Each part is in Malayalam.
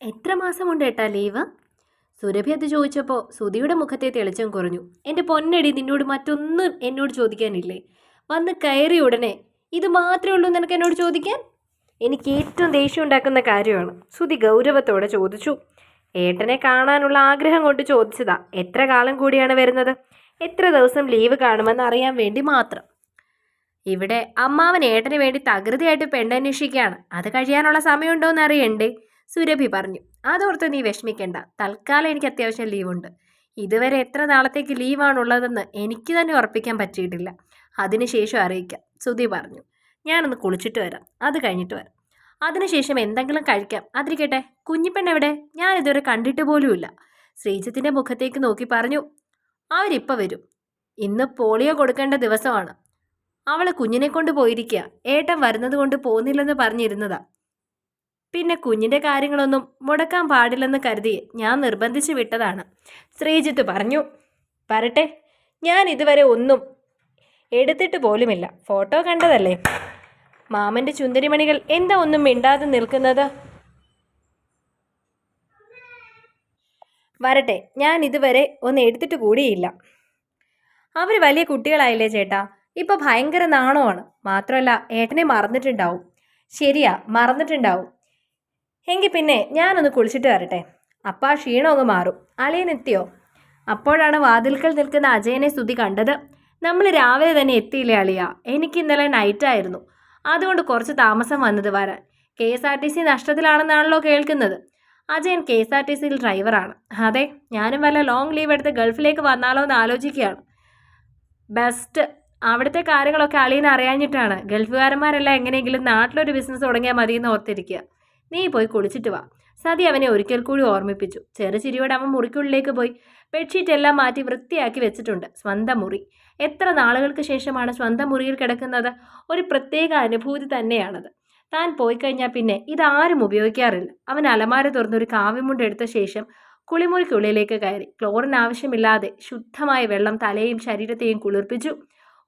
എത്ര മാസമുണ്ട് ഏട്ടാ ലീവ്? സുരഭി അത് ചോദിച്ചപ്പോൾ സുധിയുടെ മുഖത്തെ തെളിച്ചം കുറഞ്ഞു. എന്റെ പൊന്നടി നിന്നോട് മറ്റൊന്നും എന്നോട് ചോദിക്കാനില്ലേ? വന്ന് കയറി ഉടനെ ഇത് മാത്രമേ ഉള്ളൂ നിനക്ക് എന്നോട് ചോദിക്കാൻ? എനിക്ക് ഏറ്റവും ദേഷ്യം ഉണ്ടാക്കുന്ന കാര്യമാണ്. സുധി ഗൗരവത്തോടെ ചോദിച്ചു. ഏട്ടനെ കാണാനുള്ള ആഗ്രഹം കൊണ്ട് ചോദിച്ചതാ. എത്ര കാലം കൂടിയാണ് വരുന്നത്? എത്ര ദിവസം ലീവ് കാണുമെന്ന് അറിയാൻ വേണ്ടി മാത്രം. ഇവിടെ അമ്മാവൻ ഏട്ടന് വേണ്ടി തകൃതിയായിട്ട് പെണ്ണന്വേഷിക്കുകയാണ് അത് കഴിയാനുള്ള സമയമുണ്ടോയെന്ന് അറിയണ്ടേ? സുരഭി പറഞ്ഞു അതോർത്ത് നീ വിഷമിക്കേണ്ട. തൽക്കാലം എനിക്ക് അത്യാവശ്യം ലീവുണ്ട്. ഇതുവരെ എത്ര നാളത്തേക്ക് ലീവാണുള്ളതെന്ന് എനിക്ക് തന്നെ ഉറപ്പിക്കാൻ പറ്റിയിട്ടില്ല. അതിനുശേഷം അറിയിക്കാം സുധി പറഞ്ഞു. ഞാനൊന്ന് കുളിച്ചിട്ട് വരാം. അത് കഴിഞ്ഞിട്ട് വരാം. അതിനുശേഷം എന്തെങ്കിലും കഴിക്കാം. അതിരിക്കട്ടെ. കുഞ്ഞിപ്പെണ്ണ് എവിടെ? ഞാൻ ഇതുവരെ കണ്ടിട്ട് പോലുമില്ല. ശ്രീജിത്തിന്റെ മുഖത്തേക്ക് നോക്കി പറഞ്ഞു അവരിപ്പോൾ വരും. ഇന്ന് പോളിയോ കൊടുക്കേണ്ട ദിവസമാണ്. അവൾ കുഞ്ഞിനെ കൊണ്ട് പോയിരിക്കുക ഏട്ടൻ വരുന്നത് കൊണ്ട് പോകുന്നില്ലെന്ന് പറഞ്ഞിരുന്നതാ. പിന്നെ കുഞ്ഞിന്റെ കാര്യങ്ങളൊന്നും മുടക്കാൻ പാടില്ലെന്ന് കരുതി ഞാൻ നിർബന്ധിച്ച് വിട്ടതാണ്. ശ്രീജിത്ത് പറഞ്ഞു വരട്ടെ ഞാൻ ഇതുവരെ ഒന്നും എടുത്തിട്ട് പോലുമില്ല. ഫോട്ടോ കണ്ടതല്ലേ? മാമന്റെ ചുന്ദരിമണികൾ എന്താ ഒന്നും മിണ്ടാതെ നിൽക്കുന്നത്? വരട്ടെ ഞാൻ ഇതുവരെ ഒന്ന് എടുത്തിട്ട് കൂടിയില്ല. അവർ വലിയ കുട്ടികളായില്ലേ ചേട്ടാ? ഇപ്പോൾ ഭയങ്കര നാണമാണ്. മാത്രമല്ല ഏട്ടനെ മറന്നിട്ടുണ്ടാവും. ശരിയാ മറന്നിട്ടുണ്ടാവും. എങ്കിൽ പിന്നെ ഞാനൊന്ന് കുളിച്ചിട്ട് വരട്ടെ. അപ്പാ ക്ഷീണം അങ്ങ് മാറും. അളിയൻ എത്തിയോ? അപ്പോഴാണ് വാതിൽക്കൽ നിൽക്കുന്ന അജയനെ സ്തുതി കണ്ടത്. നമ്മൾ രാവിലെ തന്നെ എത്തിയില്ലേ അളിയ? എനിക്ക് ഇന്നലെ നൈറ്റായിരുന്നു അതുകൊണ്ട് കുറച്ച് താമസം വന്നത് വരാൻ. K S R T C നഷ്ടത്തിലാണെന്നാണല്ലോ കേൾക്കുന്നത്. Ajayan K S R T സിയിൽ ഡ്രൈവറാണ് അതെ ഞാനും വല്ല ലോങ് ലീവ് എടുത്ത് ഗൾഫിലേക്ക് വന്നാലോ എന്ന് ആലോചിക്കുകയാണ്. ബെസ്റ്റ് അവിടുത്തെ കാര്യങ്ങളൊക്കെ അളിയനെ അറിയാഞ്ഞിട്ടാണ്. ഗൾഫുകാരന്മാരെല്ലാം എങ്ങനെയെങ്കിലും നാട്ടിലൊരു ബിസിനസ് തുടങ്ങിയാൽ എന്ന് ഓർത്തിരിക്കുക. നീ പോയി കുളിച്ചിട്ട് വാ. സതി അവനെ ഒരിക്കൽ കൂടി ഓർമ്മിപ്പിച്ചു. ചെറുചിരിയോടെ അവൻ മുറിക്കുള്ളിലേക്ക് പോയി. ബെഡ്ഷീറ്റ് എല്ലാം മാറ്റി വൃത്തിയാക്കി വെച്ചിട്ടുണ്ട്. സ്വന്തം മുറി. എത്ര നാളുകൾക്ക് ശേഷമാണ് സ്വന്തം മുറിയിൽ കിടക്കുന്നത്? ഒരു പ്രത്യേക അനുഭൂതി തന്നെയാണത്. താൻ പോയി കഴിഞ്ഞാൽ പിന്നെ ഇതാരും ഉപയോഗിക്കാറില്ല. അവൻ അലമാര തുറന്നൊരു കാവ്യമുണ്ട് എടുത്ത ശേഷം കുളിമുറിക്കുള്ളിലേക്ക് കയറി. ക്ലോറിൻ ആവശ്യമില്ലാതെ ശുദ്ധമായ വെള്ളം തലയും ശരീരത്തെയും കുളിർപ്പിച്ചു.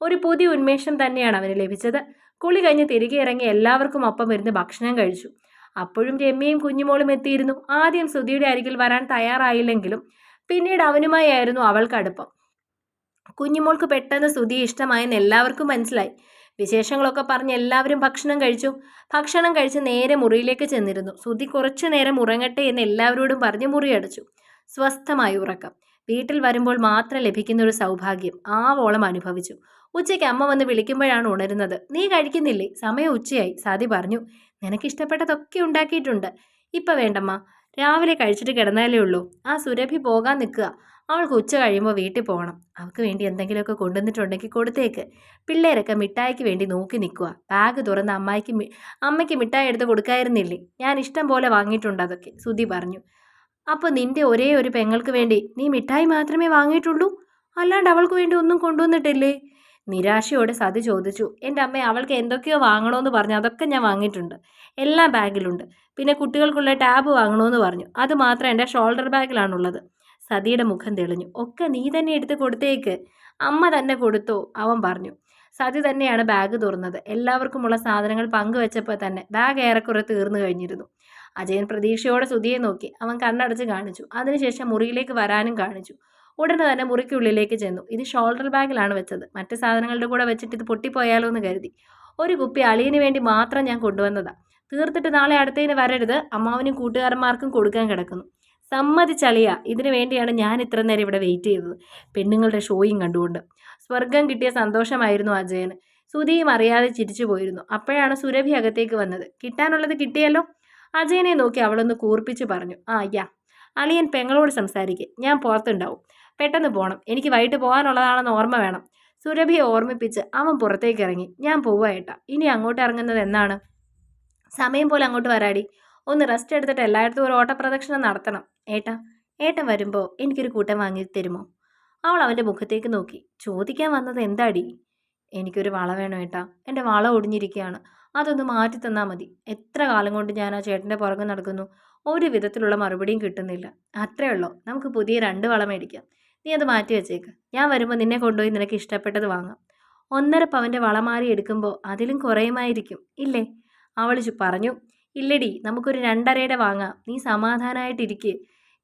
ഒരു പുതിയ ഉന്മേഷം തന്നെയാണ് അവന് ലഭിച്ചത്. കുളി കഴിഞ്ഞ് തിരികെ ഇറങ്ങി എല്ലാവർക്കും ഒപ്പം ഇരുന്ന് ഭക്ഷണം കഴിച്ചു. അപ്പോഴും രമ്യയും കുഞ്ഞുമോളും എത്തിയിരുന്നു. ആദ്യം സുധിയുടെ അരികിൽ വരാൻ തയ്യാറായില്ലെങ്കിലും പിന്നീട് അവനുമായി ആയിരുന്നു അവൾക്ക് അടുപ്പം കുഞ്ഞുമോൾക്ക് പെട്ടെന്ന് സുധി ഇഷ്ടമായെന്ന് എല്ലാവർക്കും മനസ്സിലായി. വിശേഷങ്ങളൊക്കെ പറഞ്ഞ് എല്ലാവരും ഭക്ഷണം കഴിച്ചു. ഭക്ഷണം കഴിച്ച് നേരെ മുറിയിലേക്ക് ചെന്നിരുന്നു. സുധി കുറച്ചു നേരം ഉറങ്ങട്ടെ എന്ന് എല്ലാവരോടും പറഞ്ഞ് മുറിയടച്ചു. സ്വസ്ഥമായി ഉറക്കം. വീട്ടിൽ വരുമ്പോൾ മാത്രം ലഭിക്കുന്ന ഒരു സൗഭാഗ്യം ആവോളം അനുഭവിച്ചു. ഉച്ചയ്ക്ക് അമ്മ വന്ന് വിളിക്കുമ്പോഴാണ് ഉണരുന്നത്. നീ കഴിക്കുന്നില്ലേ? സമയം ഉച്ചയായി സാദി പറഞ്ഞു. നിനക്കിഷ്ടപ്പെട്ടതൊക്കെ ഉണ്ടാക്കിയിട്ടുണ്ട്. ഇപ്പം വേണ്ടമ്മ. രാവിലെ കഴിച്ചിട്ട് കിടന്നാലേ ഉള്ളൂ. ആ സുരഭി പോകാൻ നിൽക്കുക. അവൾക്ക് ഉച്ച കഴിയുമ്പോൾ വീട്ടിൽ പോകണം. അവൾക്ക് വേണ്ടി എന്തെങ്കിലുമൊക്കെ കൊണ്ടുവന്നിട്ടുണ്ടെങ്കിൽ കൊടുത്തേക്ക്. പിള്ളേരൊക്കെ മിഠായിക്ക് വേണ്ടി നോക്കി നിൽക്കുക. ബാഗ് തുറന്ന് അമ്മായിക്ക് അമ്മയ്ക്ക് മിഠായി എടുത്ത് കൊടുക്കായിരുന്നില്ലേ? ഞാൻ ഇഷ്ടം പോലെ വാങ്ങിയിട്ടുണ്ട് അതൊക്കെ. സുധി പറഞ്ഞു. അപ്പോൾ നിന്റെ ഒരേ ഒരു പെങ്ങൾക്ക് വേണ്ടി നീ മിഠായി മാത്രമേ വാങ്ങിയിട്ടുള്ളൂ? അല്ലാണ്ട് അവൾക്ക് വേണ്ടി ഒന്നും കൊണ്ടുവന്നിട്ടില്ലേ? നിരാശയോടെ സതി ചോദിച്ചു എന്റെ അമ്മ അവൾക്ക് എന്തൊക്കെയോ വാങ്ങണമെന്ന് പറഞ്ഞു. അതൊക്കെ ഞാൻ വാങ്ങിയിട്ടുണ്ട്. എല്ലാം ബാഗിലുണ്ട്. പിന്നെ കുട്ടികൾക്കുള്ള ടാബ് വാങ്ങണമെന്ന് പറഞ്ഞു. അത് മാത്രം എന്റെ ഷോൾഡർ ബാഗിലാണുള്ളത്. സതിയുടെ മുഖം തെളിഞ്ഞു. ഒക്കെ നീ തന്നെ എടുത്ത് കൊടുത്തേക്ക്. അമ്മ തന്നെ കൊടുത്തോ അവൻ പറഞ്ഞു. സതി തന്നെയാണ് ബാഗ് തുറന്നത്. എല്ലാവർക്കുമുള്ള സാധനങ്ങൾ പങ്കുവെച്ചപ്പോൾ തന്നെ ബാഗ് ഏറെക്കുറെ തീർന്നു കഴിഞ്ഞിരുന്നു. അജയൻ പ്രതീക്ഷയോടെ സുധിയെ നോക്കി. അവൻ കണ്ണടച്ച് കാണിച്ചു. അതിനുശേഷം മുറിയിലേക്ക് വരാനും കാണിച്ചു. ഉടനെ തന്നെ മുറിക്കുള്ളിലേക്ക് ചെന്നു. ഇത് ഷോൾഡർ ബാഗിലാണ് വെച്ചത്. മറ്റ് സാധനങ്ങളുടെ കൂടെ വെച്ചിട്ട് ഇത് പൊട്ടിപ്പോയാലോ എന്ന് കരുതി. ഒരു കുപ്പി അളിയന് വേണ്ടി മാത്രം ഞാൻ കൊണ്ടുവന്നതാണ് തീർത്തിട്ട് നാളെ അടുത്തതിന് വരരുത്. അമ്മാവനും കൂട്ടുകാരന്മാർക്കും കൊടുക്കാൻ കിടക്കുന്നു. സമ്മതിച്ചളിയ ഇതിനു വേണ്ടിയാണ് ഞാൻ ഇത്ര നേരം ഇവിടെ വെയിറ്റ് ചെയ്തത്. പെണ്ണുങ്ങളുടെ ഷോയും കണ്ടുകൊണ്ട്. സ്വർഗം കിട്ടിയ സന്തോഷമായിരുന്നു അജയന് സുധിയും അറിയാതെ ചിരിച്ചു പോയിരുന്നു. അപ്പോഴാണ് സുരഭി അകത്തേക്ക് വന്നത്. കിട്ടാനുള്ളത് കിട്ടിയല്ലോ? അജയനെ നോക്കി അവളൊന്ന് കൂർപ്പിച്ച് പറഞ്ഞു. ആ യാ. അളിയൻ പെങ്ങളോട് സംസാരിക്കേ. ഞാൻ പുറത്തുണ്ടാവും. പെട്ടെന്ന് പോകണം എനിക്ക് വൈകിട്ട് പോകാനുള്ളതാണെന്ന് ഓർമ്മ വേണം. സുരഭിയെ ഓർമ്മിപ്പിച്ച് അവൻ പുറത്തേക്ക് ഇറങ്ങി. ഞാൻ പോവായിട്ടാ ഇനി അങ്ങോട്ട് ഇറങ്ങുന്നത് എന്നാണ് സമയം പോലെ അങ്ങോട്ട് വരാടി. ഒന്ന് റെസ്റ്റ് എടുത്തിട്ട് എല്ലായിടത്തും ഒരു ഓട്ടപ്രദക്ഷിണം നടത്തണം. ഏട്ട ഏട്ടൻ വരുമ്പോൾ എനിക്കൊരു കൂട്ടം വാങ്ങി തരുമോ? അവൾ അവന്റെ മുഖത്തേക്ക് നോക്കി. ചോദിക്കാൻ വന്നത് എന്താടി? എനിക്കൊരു വള വേണം ഏട്ടാ? എന്റെ വള ഒടിഞ്ഞിരിക്കുകയാണ്. അതൊന്ന് മാറ്റി തന്നാൽ മതി. എത്ര കാലം കൊണ്ട് ഞാൻ ആ ചേട്ടന്റെ പുറകെ നടക്കുന്നു? ഒരു വിധത്തിലുള്ള മറുപടിയും കിട്ടുന്നില്ല. അത്രേ ഉള്ളൂ. നമുക്ക് പുതിയ രണ്ട് വള മേടിക്കാം. നീ അത് മാറ്റി വെച്ചേക്ക്. ഞാൻ വരുമ്പോൾ നിന്നെ കൊണ്ടുപോയി നിനക്ക് ഇഷ്ടപ്പെട്ടത് വാങ്ങാം. ഒന്നര പവന്റെ വള മാറി എടുക്കുമ്പോൾ അതിലും കുറയുമായിരിക്കും ഇല്ലേ? അവൾ പറഞ്ഞു. ഇല്ലടി നമുക്കൊരു രണ്ടരയുടെ വാങ്ങാം. നീ സമാധാനമായിട്ടിരിക്കുക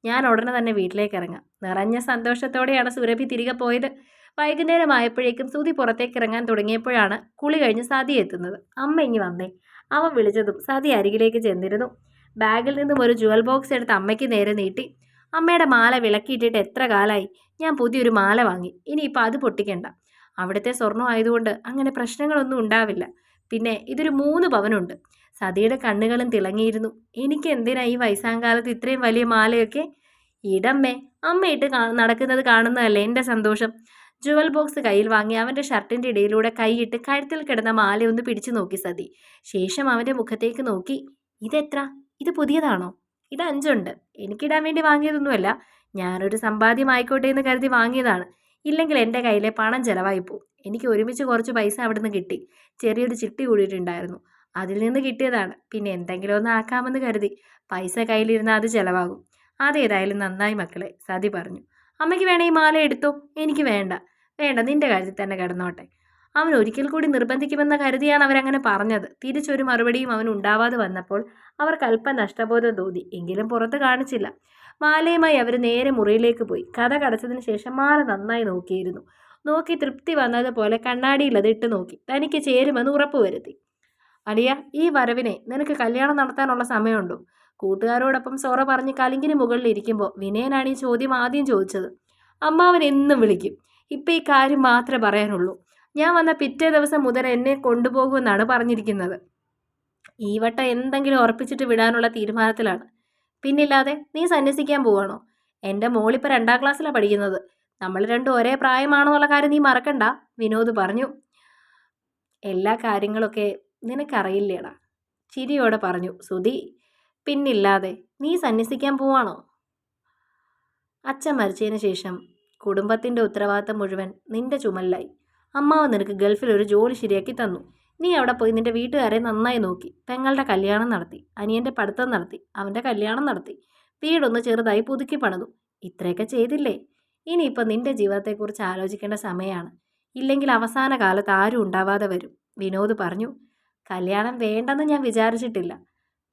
ഞാൻ ഉടനെ തന്നെ വീട്ടിലേക്ക് ഇറങ്ങാം. നിറഞ്ഞ സന്തോഷത്തോടെയാണ് സുരഭി തിരികെ പോയത്. വൈകുന്നേരമായപ്പോഴേക്കും സുതി പുറത്തേക്ക് ഇറങ്ങാൻ തുടങ്ങിയപ്പോഴാണ് കുളി കഴിഞ്ഞ് സതി എത്തുന്നത്. അമ്മ ഇങ്ങി വന്നേ. അവൻ വിളിച്ചതും സതി അരികിലേക്ക് ചെന്നിരുന്നു. ബാഗിൽ നിന്നും ഒരു ജുവൽ ബോക്സ് എടുത്ത് അമ്മയ്ക്ക് നേരെ നീട്ടി. അമ്മയുടെ മാല വിളക്കിയിട്ടിട്ട് എത്ര കാലമായി ഞാൻ പുതിയൊരു മാല വാങ്ങി. ഇനിയിപ്പോൾ അത് പൊട്ടിക്കണ്ട. അവിടുത്തെ സ്വർണം ആയതുകൊണ്ട് അങ്ങനെ പ്രശ്നങ്ങളൊന്നും ഉണ്ടാവില്ല. പിന്നെ ഇതൊരു മൂന്ന് പവനുണ്ട്. സതിയുടെ കണ്ണുകളും തിളങ്ങിയിരുന്നു. എനിക്ക് എന്തിനാ ഈ വയസ്സാങ്കാലത്ത് ഇത്രയും വലിയ മാലയൊക്കെ? ഇടമ്മേ അമ്മയിട്ട് നടക്കുന്നത് കാണുന്നതല്ലേ എന്റെ സന്തോഷം. ജുവൽ ബോക്സ് കയ്യിൽ വാങ്ങി അവന്റെ ഷർട്ടിന്റെ ഇടയിലൂടെ കൈയിട്ട് കഴുത്തിൽ കിടന്ന മാല ഒന്ന് പിടിച്ചു നോക്കി സതി. ശേഷം അവന്റെ മുഖത്തേക്ക് നോക്കി. ഇതെത്ര? ഇത് പുതിയതാണോ? ഇത് അഞ്ചുണ്ട്. എനിക്കിടാൻ വേണ്ടി വാങ്ങിയതൊന്നുമല്ല. ഞാനൊരു സമ്പാദ്യമായിക്കോട്ടെ എന്ന് കരുതി വാങ്ങിയതാണ്. ഇല്ലെങ്കിൽ എന്റെ കയ്യിലെ പണം ചിലവായി പോകും എനിക്ക് ഒരുമിച്ച് കുറച്ച് പൈസ അവിടെ നിന്ന് കിട്ടി. ചെറിയൊരു ചിട്ടി കൂടിയിട്ടുണ്ടായിരുന്നു. അതിൽ നിന്ന് കിട്ടിയതാണ്. പിന്നെ എന്തെങ്കിലും ഒന്ന് ആക്കാമെന്ന് കരുതി. പൈസ കയ്യിലിരുന്നാൽ അത് ചിലവാകും. അതേതായാലും നന്നായി മക്കളെ സതി പറഞ്ഞു. അമ്മയ്ക്ക് വേണേ ഈ മാല എടുത്തോ? എനിക്ക് വേണ്ട. വേണ്ട നിന്റെ കാര്യത്തിൽ തന്നെ കിടന്നോട്ടെ. അവൻ ഒരിക്കൽ കൂടി നിർബന്ധിക്കുമെന്ന കരുതിയാണ് അവരങ്ങനെ പറഞ്ഞത്. തിരിച്ചൊരു മറുപടിയും അവൻ ഉണ്ടാവാതെ വന്നപ്പോൾ അവർക്ക് അല്പം നഷ്ടബോധം തോന്നി. എങ്കിലും പുറത്ത് കാണിച്ചില്ല. മാലയുമായി അവർ നേരെ മുറിയിലേക്ക് പോയി. കഥ കടച്ചതിന് ശേഷം മാല നന്നായി നോക്കിയിരുന്നു. നോക്കി തൃപ്തി വന്നതുപോലെ കണ്ണാടിയിൽ അത് ഇട്ട് നോക്കി. തനിക്ക് ചേരുമെന്ന് ഉറപ്പുവരുത്തി അലിയ ഈ വരവിനെ നിനക്ക് കല്യാണം നടത്താനുള്ള സമയമുണ്ടോ? കൂട്ടുകാരോടൊപ്പം സോറ പറഞ്ഞ് കലിങ്കിന് മുകളിൽ ഇരിക്കുമ്പോൾ വിനയനാണ് ഈ ചോദ്യം ആദ്യം ചോദിച്ചത്. അമ്മാവൻ എന്നും വിളിക്കും. ഇപ്പം ഈ കാര്യം മാത്രമേ പറയാനുള്ളൂ. ഞാൻ വന്ന പിറ്റേ ദിവസം മുതൽ എന്നെ കൊണ്ടുപോകുമെന്നാണ് പറഞ്ഞിരിക്കുന്നത്. ഈ വട്ടം എന്തെങ്കിലും ഉറപ്പിച്ചിട്ട് വിടാനുള്ള തീരുമാനത്തിലാണ്. പിന്നില്ലാതെ നീ സന്യസിക്കാൻ പോവാണോ? എന്റെ മോളിപ്പോൾ രണ്ടാം ക്ലാസ്സിലാണ് പഠിക്കുന്നത്. നമ്മൾ രണ്ടും ഒരേ പ്രായമാണെന്നുള്ള കാര്യം നീ മറക്കണ്ട വിനോദ് പറഞ്ഞു. എല്ലാ കാര്യങ്ങളൊക്കെ നിനക്കറിയില്ലേടാ? ചിരിയോടെ പറഞ്ഞു. സുധി പിന്നില്ലാതെ നീ സന്യസിക്കാൻ പോവാണോ? അച്ഛൻ മരിച്ചതിന് ശേഷം കുടുംബത്തിന്റെ ഉത്തരവാദിത്തം മുഴുവൻ നിന്റെ ചുമലിലായി. അമ്മാവ് നിനക്ക് ഗൾഫിൽ ഒരു ജോലി ശരിയാക്കി തന്നു. നീ അവിടെ പോയി നിന്റെ വീട്ടുകാരെ നന്നായി നോക്കി. പെങ്ങളുടെ കല്യാണം നടത്തി. അനിയന്റെ പഠിത്തം നടത്തി. അവന്റെ കല്യാണം നടത്തി. വീടൊന്ന് ചെറുതായി പുതുക്കി പണിതു. ഇത്രയൊക്കെ ചെയ്തില്ലേ? ഇനിയിപ്പോൾ നിന്റെ ജീവിതത്തെക്കുറിച്ച് ആലോചിക്കേണ്ട സമയമാണ് ഇല്ലെങ്കിൽ അവസാന കാലത്ത് ആരും ഉണ്ടാവാതെ വരും. വിനോദ് പറഞ്ഞു കല്യാണം വേണ്ടെന്ന് ഞാൻ വിചാരിച്ചിട്ടില്ല.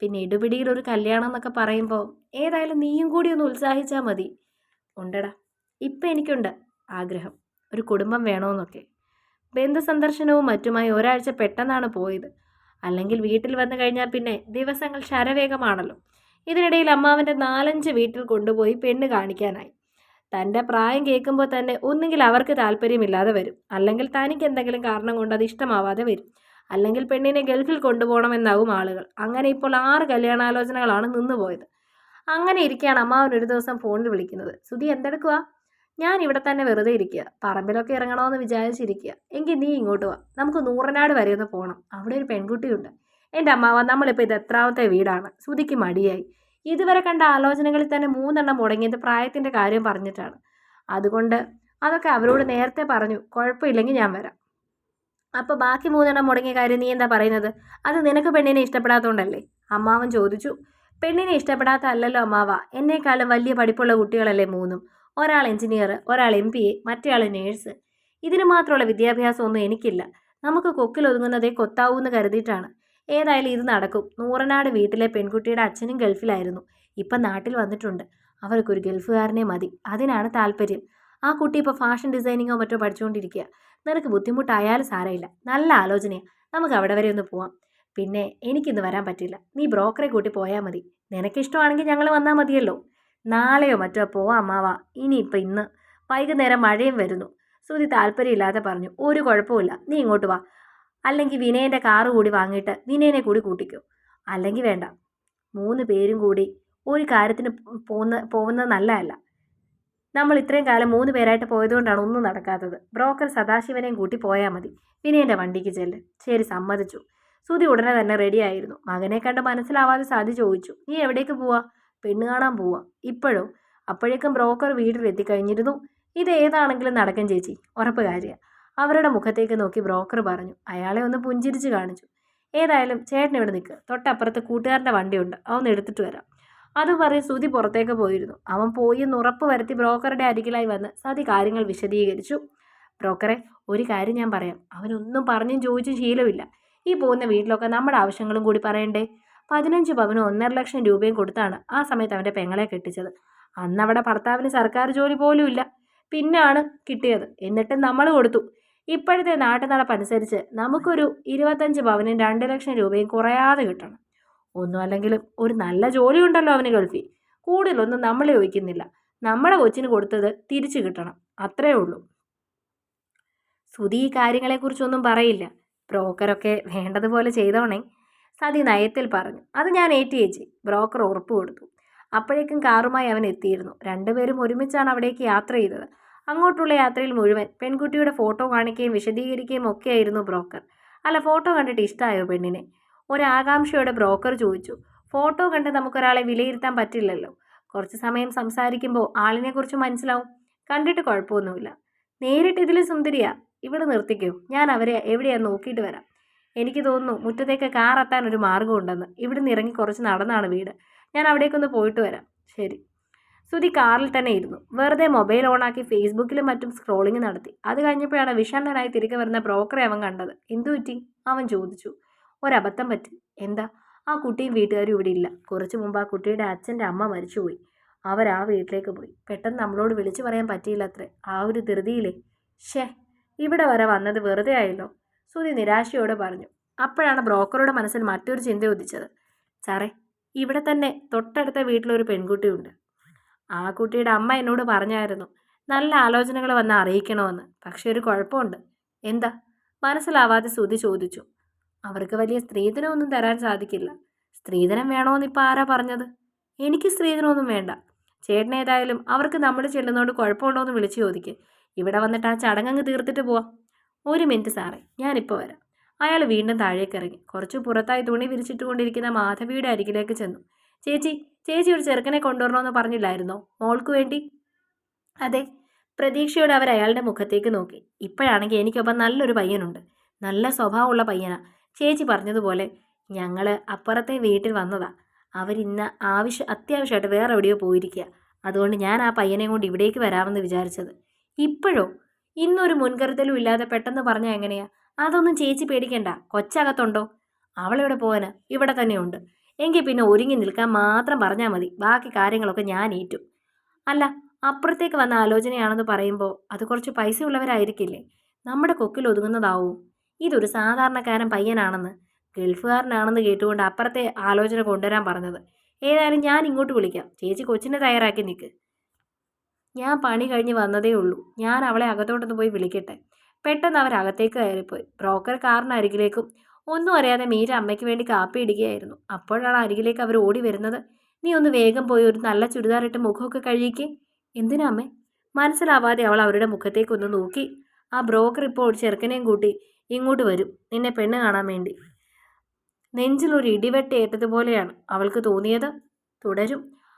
പിന്നെ ഇടുപിടിയിൽ ഒരു കല്യാണം എന്നൊക്കെ പറയുമ്പോൾ ഏതായാലും നീയും കൂടി ഒന്ന് ഉത്സാഹിച്ചാൽ മതി. ഉണ്ടടാ. ഇപ്പം എനിക്കുണ്ട് ആഗ്രഹം. ഒരു കുടുംബം വേണമെന്നൊക്കെ ബന്ധു സന്ദർശനവും മറ്റുമായി ഒരാഴ്ച പെട്ടെന്നാണ് പോയത്. അല്ലെങ്കിൽ വീട്ടിൽ വന്നു കഴിഞ്ഞാൽ പിന്നെ ദിവസങ്ങൾ ശരവേഗമാണല്ലോ. ഇതിനിടയിൽ അമ്മാവന്റെ നാലഞ്ച് വീട്ടിൽ കൊണ്ടുപോയി പെണ്ണ് കാണിക്കാനായി. തന്റെ പ്രായം കേൾക്കുമ്പോൾ തന്നെ ഒന്നുകിൽ അവർക്ക് താല്പര്യമില്ലാതെ വരും. അല്ലെങ്കിൽ തനിക്ക് എന്തെങ്കിലും കാരണം കൊണ്ട് അത് ഇഷ്ടമാവാതെ വരും. അല്ലെങ്കിൽ പെണ്ണിനെ ഗൾഫിൽ കൊണ്ടുപോകണമെന്നാവും ആളുകൾ. അങ്ങനെ ഇപ്പോൾ ആറ് കല്യാണാലോചനകളാണ് നിന്നുപോയത്. അങ്ങനെ ഇരിക്കുകയാണ് അമ്മാവൻ ഒരു ദിവസം ഫോണിൽ വിളിക്കുന്നത്. സുധി എന്തെടുക്കുക ഞാൻ ഇവിടെ തന്നെ വെറുതെ ഇരിക്കുക. പറമ്പിലൊക്കെ ഇറങ്ങണമെന്ന് വിചാരിച്ചിരിക്കുക. എങ്കിൽ നീ ഇങ്ങോട്ട് വാ. നമുക്ക് നൂറനാട് വരെ ഒന്ന് പോകണം അവിടെ ഒരു പെൺകുട്ടിയുണ്ട്. എന്റെ അമ്മാവ നമ്മളിപ്പോൾ ഇത് എത്രാമത്തെ വീടാണ്. ശ്രുതിക്ക് മടിയായി. ഇതുവരെ കണ്ട ആലോചനകളിൽ തന്നെ മൂന്നെണ്ണം മുടങ്ങിയത് പ്രായത്തിന്റെ കാര്യം പറഞ്ഞിട്ടാണ്. അതുകൊണ്ട് അതൊക്കെ അവരോട് നേരത്തെ പറഞ്ഞു. കുഴപ്പമില്ലെങ്കിൽ ഞാൻ വരാം. അപ്പോൾ ബാക്കി മൂന്നെണ്ണം മുടങ്ങിയ കാര്യം നീ എന്താ പറയുന്നത്? അത് നിനക്ക് പെണ്ണിനെ ഇഷ്ടപ്പെടാത്തതുകൊണ്ടല്ലേ അമ്മാവൻ ചോദിച്ചു. പെണ്ണിനെ ഇഷ്ടപ്പെടാത്ത അല്ലല്ലോ അമ്മാവ. എന്നേക്കാളും വലിയ പഠിപ്പുള്ള കുട്ടികളല്ലേ മൂന്നും. ഒരാൾ എഞ്ചിനീയർ ഒരാൾ എം പി എ മറ്റേയാൾ നേഴ്സ്. ഇതിന് മാത്രമുള്ള വിദ്യാഭ്യാസമൊന്നും എനിക്കില്ല. നമുക്ക് കൊക്കിൽ കൊക്കിലൊതുങ്ങുന്നതേ കൊത്താവൂ എന്ന് കരുതിയിട്ടാണ്. ഏതായാലും ഇത് നടക്കും. നൂറനാട് വീട്ടിലെ പെൺകുട്ടിയുടെ അച്ഛനും ഗൾഫിലായിരുന്നു. ഇപ്പം നാട്ടിൽ വന്നിട്ടുണ്ട്. അവർക്കൊരു ഗൾഫുകാരനെ മതി. അതിനാണ് താല്പര്യം. ആ കുട്ടി ഇപ്പോൾ ഫാഷൻ ഡിസൈനിങ്ങോ മറ്റോ പഠിച്ചുകൊണ്ടിരിക്കുക. നിനക്ക് ബുദ്ധിമുട്ടായാലും സാരമില്ല. നല്ല ആലോചനയാണ് നമുക്ക് അവിടെ വരെ ഒന്ന് പോവാം. പിന്നെ എനിക്കിന്ന് വരാൻ പറ്റില്ല. നീ ബ്രോക്കറെ കൂട്ടി പോയാൽ മതി. നിനക്കിഷ്ടമാണെങ്കിൽ ഞങ്ങൾ വന്നാൽ മതിയല്ലോ. നാളെയോ മറ്റോ പോവാം അമ്മാവ. ഇനിയിപ്പോൾ ഇന്ന്. വൈകുന്നേരം മഴയും വരുന്നു. സുധി താല്പര്യമില്ലാതെ പറഞ്ഞു ഒരു കുഴപ്പമില്ല നീ ഇങ്ങോട്ട് വാ. അല്ലെങ്കിൽ വിനയന്റെ കാറ് കൂടി വാങ്ങിയിട്ട് വിനയനെ കൂടി കൂട്ടിക്കോ. അല്ലെങ്കിൽ വേണ്ട. മൂന്ന് പേരും കൂടി ഒരു കാര്യത്തിന് പോകുന്ന പോകുന്നത് നല്ലതല്ല. നമ്മൾ ഇത്രയും കാലം മൂന്ന് പേരായിട്ട് പോയതുകൊണ്ടാണ് ഒന്നും നടക്കാത്തത്. ബ്രോക്കർ സദാശിവനെയും കൂട്ടി പോയാൽ മതി. വിനയന്റെ വണ്ടിക്ക് ചെല്ല്. ശരി സമ്മതിച്ചു. സുധി ഉടനെ തന്നെ റെഡിയായിരുന്നു മകനെ കണ്ട് മനസ്സിലാവാതെ സാധി ചോദിച്ചു നീ എവിടേക്ക് പോവാ? പെണ്ണ് കാണാൻ പോവാ. ഇപ്പോഴും അപ്പോഴേക്കും ബ്രോക്കർ വീട്ടിൽ എത്തിക്കഴിഞ്ഞിരുന്നു ഇത് ഏതാണെങ്കിലും നടക്കും ചേച്ചി. ഉറപ്പ് കാര്യ. അവരുടെ മുഖത്തേക്ക് നോക്കി ബ്രോക്കർ പറഞ്ഞു. അയാളെ ഒന്ന് പുഞ്ചിരിച്ച് കാണിച്ചു. ഏതായാലും ചേട്ടൻ ഇവിടെ നിൽക്കുക തൊട്ടപ്പുറത്ത് കൂട്ടുകാരന്റെ വണ്ടിയുണ്ട്. അവൻ എടുത്തിട്ട് വരാം. അത് പറഞ്ഞ് സുതി പുറത്തേക്ക് പോയിരുന്നു. അവൻ പോയി എന്ന് ഉറപ്പ് വരുത്തി ബ്രോക്കറുടെ അരികിലായി വന്ന് സതി കാര്യങ്ങൾ വിശദീകരിച്ചു. ബ്രോക്കറെ ഒരു കാര്യം ഞാൻ പറയാം. അവനൊന്നും പറഞ്ഞും ചോദിച്ചും ശീലമില്ല. ഈ പോകുന്ന വീട്ടിലൊക്കെ നമ്മുടെ ആവശ്യങ്ങളും കൂടി പറയണ്ടേ? പതിനഞ്ച് പവനും ഒന്നര ലക്ഷം രൂപയും കൊടുത്താണ് ആ സമയത്ത് അവന്റെ പെങ്ങളെ കെട്ടിച്ചത്. അന്ന് അവിടെ ഭർത്താവിന് സർക്കാർ ജോലി പോലും ഇല്ല. പിന്നാണ് കിട്ടിയത്. എന്നിട്ട് നമ്മൾ കൊടുത്തു. ഇപ്പോഴത്തെ നാട്ടു നടപ്പനുസരിച്ച് നമുക്കൊരു ഇരുപത്തഞ്ച് പവനും രണ്ട് ലക്ഷം രൂപയും കുറയാതെ കിട്ടണം. ഒന്നും അല്ലെങ്കിലും ഒരു നല്ല ജോലി ഉണ്ടല്ലോ അവന് ഗൾഫിൽ. കൂടുതലൊന്നും നമ്മൾ ചോദിക്കുന്നില്ല നമ്മുടെ കൊച്ചിന് കൊടുത്തത് തിരിച്ചു കിട്ടണം. അത്രേ ഉള്ളൂ. സുധി ഈ കാര്യങ്ങളെക്കുറിച്ചൊന്നും പറയില്ല. ബ്രോക്കറൊക്കെ വേണ്ടതുപോലെ ചെയ്തോണേ. സതി നയത്തിൽ പറഞ്ഞു. അത് ഞാൻ ഏറ്റി ചേച്ചി ബ്രോക്കർ ഉറപ്പ് കൊടുത്തു. അപ്പോഴേക്കും കാറുമായി അവൻ എത്തിയിരുന്നു. രണ്ടുപേരും ഒരുമിച്ചാണ് അവിടേക്ക് യാത്ര ചെയ്തത്. അങ്ങോട്ടുള്ള യാത്രയിൽ മുഴുവൻ പെൺകുട്ടിയുടെ ഫോട്ടോ കാണിക്കുകയും വിശദീകരിക്കുകയും ഒക്കെയായിരുന്നു ബ്രോക്കർ. അല്ല ഫോട്ടോ കണ്ടിട്ട് ഇഷ്ടമായോ പെണ്ണിനെ? ഒരാകാംക്ഷയോടെ ബ്രോക്കർ ചോദിച്ചു. ഫോട്ടോ കണ്ട് നമുക്കൊരാളെ വിലയിരുത്താൻ പറ്റില്ലല്ലോ. കുറച്ച് സമയം സംസാരിക്കുമ്പോൾ ആളിനെക്കുറിച്ച് മനസ്സിലാവും. കണ്ടിട്ട് കുഴപ്പമൊന്നുമില്ല. നേരിട്ട് ഇതിൽ സുന്ദരിയാ. ഇവിടെ നിർത്തിക്കോ. ഞാൻ അവരെ എവിടെയാന്ന് നോക്കിയിട്ട് വരാം. എനിക്ക് തോന്നുന്നു മുറ്റത്തേക്ക് കാർ എത്താൻ ഒരു മാർഗമുണ്ടെന്ന്. ഇവിടുന്ന് ഇറങ്ങി കുറച്ച് നടന്നാണ് വീട്. ഞാൻ അവിടേക്കൊന്ന് പോയിട്ട് വരാം. ശരി. സുധി കാറിൽ തന്നെ ഇരുന്നു. വെറുതെ മൊബൈൽ ഓണാക്കി ഫേസ്ബുക്കിലും മറ്റും സ്ക്രോളിംഗ് നടത്തി. അത് കഴിഞ്ഞപ്പോഴാണ് വിഷണ്ണനായി തിരികെ വരുന്ന ബ്രോക്കറെ അവൻ കണ്ടത്. എന്തു പറ്റി? അവൻ ചോദിച്ചു. ഒരബദ്ധം പറ്റി. എന്താ? ആ കുട്ടിയും വീട്ടുകാരും ഇവിടെ ഇല്ല. കുറച്ച് മുമ്പ് ആ കുട്ടിയുടെ അച്ഛന്റെ അമ്മ മരിച്ചുപോയി. അവർ ആ വീട്ടിലേക്ക് പോയി. പെട്ടെന്ന് നമ്മളോട് വിളിച്ചു പറയാൻ പറ്റിയില്ല അത്രേ ആ ഒരു ധൃതിയിലേ. ഷേ ഇവിടെ വരെ വന്നത് വെറുതെ ആയല്ലോ. സുധി നിരാശയോടെ പറഞ്ഞു അപ്പോഴാണ് ബ്രോക്കറുടെ മനസ്സിൽ മറ്റൊരു ചിന്ത ഉദിച്ചത്. സാറേ ഇവിടെ തന്നെ തൊട്ടടുത്ത വീട്ടിലൊരു പെൺകുട്ടിയുണ്ട്. ആ കുട്ടിയുടെ അമ്മ എന്നോട് പറഞ്ഞായിരുന്നു നല്ല ആലോചനകൾ വന്ന് അറിയിക്കണമെന്ന്. പക്ഷെ ഒരു കുഴപ്പമുണ്ട്. എന്താ? മനസ്സിലാവാതെ സുധി ചോദിച്ചു. അവർക്ക് വലിയ സ്ത്രീധനമൊന്നും തരാൻ സാധിക്കില്ല. സ്ത്രീധനം വേണമെന്ന് ഇപ്പോൾ ആരാ പറഞ്ഞത്? എനിക്ക് സ്ത്രീധനമൊന്നും വേണ്ട. ചേട്ടനേതായാലും അവർക്ക് നമ്മൾ ചെല്ലുന്നതുകൊണ്ട് കുഴപ്പമുണ്ടോ എന്ന് വിളിച്ചു ചോദിക്കുക ഇവിടെ വന്നിട്ട് ആ ചടങ്ങങ്ങ് തീർത്തിട്ട് പോവാം. ഒരു മിനിറ്റ് സാറേ ഞാനിപ്പോൾ വരാം. അയാൾ വീണ്ടും താഴേക്ക് ഇറങ്ങി. കുറച്ച് പുറത്തായി തുണി വിരിച്ചിട്ട് കൊണ്ടിരിക്കുന്ന മാധവിയുടെ അരികിലേക്ക് ചെന്നു. ചേച്ചി ചേച്ചി ഒരു ചെറുക്കനെ കൊണ്ടുവരണമെന്ന് പറഞ്ഞില്ലായിരുന്നോ? മോൾക്ക് വേണ്ടി? അതെ പ്രതീക്ഷയോടെ അവർ അയാളുടെ മുഖത്തേക്ക് നോക്കി. ഇപ്പോഴാണെങ്കിൽ എനിക്കൊപ്പം നല്ലൊരു പയ്യനുണ്ട്. നല്ല സ്വഭാവമുള്ള പയ്യനാ. ചേച്ചി പറഞ്ഞതുപോലെ ഞങ്ങൾ അപ്പുറത്തെ വീട്ടിൽ വന്നതാ. അവരിന്ന് ആവശ്യം അത്യാവശ്യമായിട്ട് വേറെ എവിടെയോ പോയിരിക്കുക അതുകൊണ്ട് ഞാൻ ആ പയ്യനെ കൊണ്ട് ഇവിടേക്ക് വരാമെന്ന് വിചാരിച്ചത്. ഇപ്പോഴോ? ഇന്നൊരു മുൻകരുതലും ഇല്ലാതെ പെട്ടെന്ന് പറഞ്ഞാൽ എങ്ങനെയാ? അതൊന്നും ചേച്ചി പേടിക്കണ്ട. കൊച്ചകത്തുണ്ടോ? അവളിവിടെ പോകാന് ഇവിടെ തന്നെയുണ്ട്. എങ്കിൽ പിന്നെ ഒരുങ്ങി നിൽക്കാൻ മാത്രം പറഞ്ഞാൽ മതി. ബാക്കി കാര്യങ്ങളൊക്കെ ഞാൻ ഏറ്റു. അല്ല അപ്പുറത്തേക്ക് വന്ന ആലോചനയാണെന്ന് പറയുമ്പോൾ അത് കുറച്ച് പൈസ ഉള്ളവരായിരിക്കില്ലേ നമ്മുടെ കൊക്കിൽ ഒതുങ്ങുന്നതാവും. ഇതൊരു സാധാരണക്കാരൻ പയ്യനാണെന്ന് ഗൾഫുകാരനാണെന്ന് കേട്ടുകൊണ്ട് അപ്പുറത്തെ ആലോചന കൊണ്ടുവരാൻ പറഞ്ഞത്. ഏതായാലും ഞാൻ ഇങ്ങോട്ട് വിളിക്കാം. ചേച്ചി കൊച്ചിനെ തയ്യാറാക്കി നിൽക്ക് ഞാൻ പണി കഴിഞ്ഞ് വന്നതേ ഉള്ളൂ. ഞാൻ അവളെ അകത്തോട്ടൊന്ന് പോയി വിളിക്കട്ടെ. പെട്ടെന്ന് അവർ അകത്തേക്ക് കയറിപ്പോയി. ബ്രോക്കർ കാറിന് അരികിലേക്കും ഒന്നും അറിയാതെ മീര അമ്മയ്ക്ക് വേണ്ടി കാപ്പി ഇടുകയായിരുന്നു. അപ്പോഴാണ് അരികിലേക്ക് അവർ ഓടി വരുന്നത്. നീ ഒന്ന് വേഗം പോയി ഒരു നല്ല ചുരിദാറിട്ട് മുഖമൊക്കെ കഴുകിക്കേ. എന്തിനാ അമ്മേ? മനസ്സിലാവാതെ അവൾ അവരുടെ മുഖത്തേക്ക് ഒന്ന് നോക്കി. ആ ബ്രോക്കർ ഇപ്പോൾ ചെറുക്കനെയും കൂട്ടി ഇങ്ങോട്ട് വരും. നിന്നെ പെണ്ണ് കാണാൻ വേണ്ടി. നെഞ്ചിൽ ഒരു ഇടിവെട്ട് ഏറ്റതുപോലെയാണ് അവൾക്ക് തോന്നിയത്. തുടരും.